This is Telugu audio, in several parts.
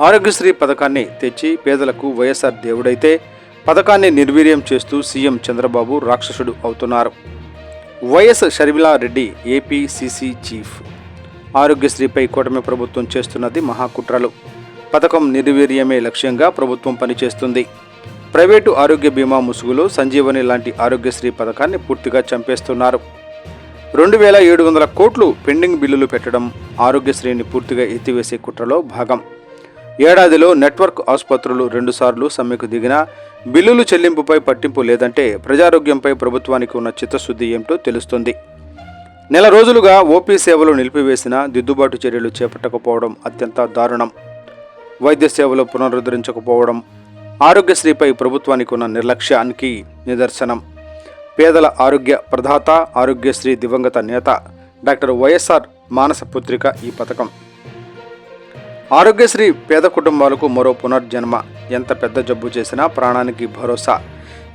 ఆరోగ్యశ్రీ పథకాన్ని తెచ్చి పేదలకు వైఎస్ఆర్ దేవుడైతే పథకాన్ని నిర్వీర్యం చేస్తూ సీఎం చంద్రబాబు రాక్షసుడు అవుతున్నారు. YS Sharmila Reddy APCC chief. ఆరోగ్యశ్రీపై కూటమి ప్రభుత్వం చేస్తున్నది మహాకుట్రలు. పథకం నిర్వీర్యమే లక్ష్యంగా ప్రభుత్వం పనిచేస్తుంది. ప్రైవేటు ఆరోగ్య బీమా ముసుగులో సంజీవని లాంటి ఆరోగ్యశ్రీ పథకాన్ని పూర్తిగా చంపేస్తున్నారు. రెండు వేల ఏడు వందల కోట్లు పెండింగ్ బిల్లులు పెట్టడం ఆరోగ్యశ్రీని పూర్తిగా ఎత్తివేసే కుట్రలో భాగం. ఏడాదిలో నెట్వర్క్ ఆసుపత్రులు రెండుసార్లు సమ్మెకు దిగినా బిల్లులు చెల్లింపుపై పట్టింపు లేదంటే ప్రజారోగ్యంపై ప్రభుత్వానికి ఉన్న చిత్తశుద్ధి ఏమిటో తెలుస్తుంది. నెల రోజులుగా ఓపీ సేవలు నిలిపివేసిన దిద్దుబాటు చర్యలు చేపట్టకపోవడం అత్యంత దారుణం. వైద్య సేవలు పునరుద్ధరించకపోవడం ఆరోగ్యశ్రీపై ప్రభుత్వానికి ఉన్న నిర్లక్ష్యానికి నిదర్శనం. పేదల ఆరోగ్య ప్రధాత ఆరోగ్యశ్రీ దివంగత నేత డాక్టర్ వైఎస్ఆర్ మానస పుత్రిక ఈ పథకం. ఆరోగ్యశ్రీ పేద కుటుంబాలకు మరో పునర్జన్మ. ఎంత పెద్ద జబ్బు చేసినా ప్రాణానికి భరోసా.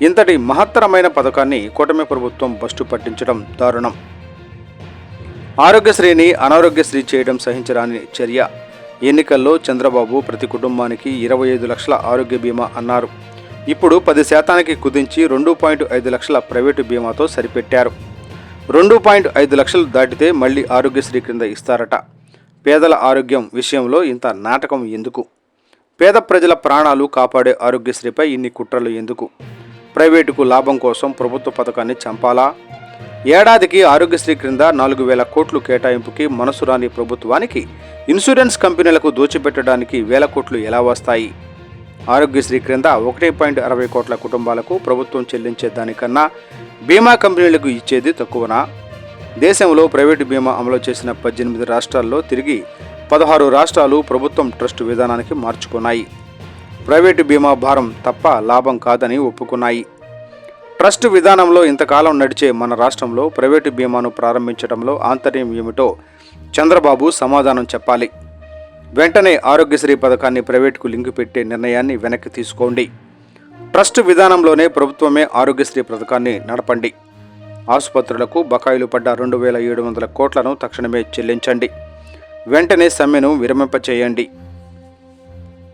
ఇంతటి మహత్తరమైన పథకాన్ని కూటమి ప్రభుత్వం బస్టు పట్టించడం దారుణం. ఆరోగ్యశ్రీని అనారోగ్యశ్రీ చేయడం సహించరాని చర్య. ఎన్నికల్లో చంద్రబాబు ప్రతి కుటుంబానికి ఇరవై ఐదు లక్షల ఆరోగ్య బీమా అన్నారు. ఇప్పుడు పది శాతానికి కుదించి రెండు పాయింట్ ఐదు లక్షల ప్రైవేటు బీమాతో సరిపెట్టారు. రెండు పాయింట్ ఐదు లక్షలు దాటితే మళ్ళీ ఆరోగ్యశ్రీ క్రింద ఇస్తారట. పేదల ఆరోగ్యం విషయంలో ఇంత నాటకం ఎందుకు? పేద ప్రజల ప్రాణాలు కాపాడే ఆరోగ్యశ్రీపై ఇన్ని కుట్రలు ఎందుకు? ప్రైవేటుకు లాభం కోసం ప్రభుత్వ పథకాన్ని చంపాలా? ఏడాదికి ఆరోగ్యశ్రీ క్రింద నాలుగు వేల కోట్లు కేటాయింపుకి మనసు రాని ప్రభుత్వానికి ఇన్సూరెన్స్ కంపెనీలకు దోచిపెట్టడానికి వేల కోట్లు ఎలా వస్తాయి? ఆరోగ్యశ్రీ క్రింద ఒకటి పాయింట్ అరవై కోట్ల కుటుంబాలకు ప్రభుత్వం చెల్లించే దానికన్నా బీమా కంపెనీలకు ఇచ్చేది తక్కువనా? దేశంలో ప్రైవేటు బీమా అమలు చేసిన పద్దెనిమిది రాష్ట్రాల్లో తిరిగి పదహారు రాష్ట్రాలు ప్రభుత్వం ట్రస్ట్ విధానానికి మార్చుకున్నాయి. ప్రైవేటు బీమా భారం తప్ప లాభం కాదని ఒప్పుకున్నాయి. ట్రస్ట్ విధానంలో ఇంతకాలం నడిచే మన రాష్ట్రంలో ప్రైవేటు బీమాను ప్రారంభించడంలో ఆంతర్యం ఏమిటో చంద్రబాబు సమాధానం చెప్పాలి. వెంటనే ఆరోగ్యశ్రీ పథకాన్ని ప్రైవేటుకు లింకు పెట్టే నిర్ణయాన్ని వెనక్కి తీసుకోండి. ట్రస్ట్ విధానంలోనే ప్రభుత్వమే ఆరోగ్యశ్రీ పథకాన్ని నడపండి. ఆసుపత్రులకు బకాయిలు పడ్డ రెండు వేల ఏడు వందల కోట్లను తక్షణమే చెల్లించండి. వెంటనే సమ్మెను విరమింపచేయండి.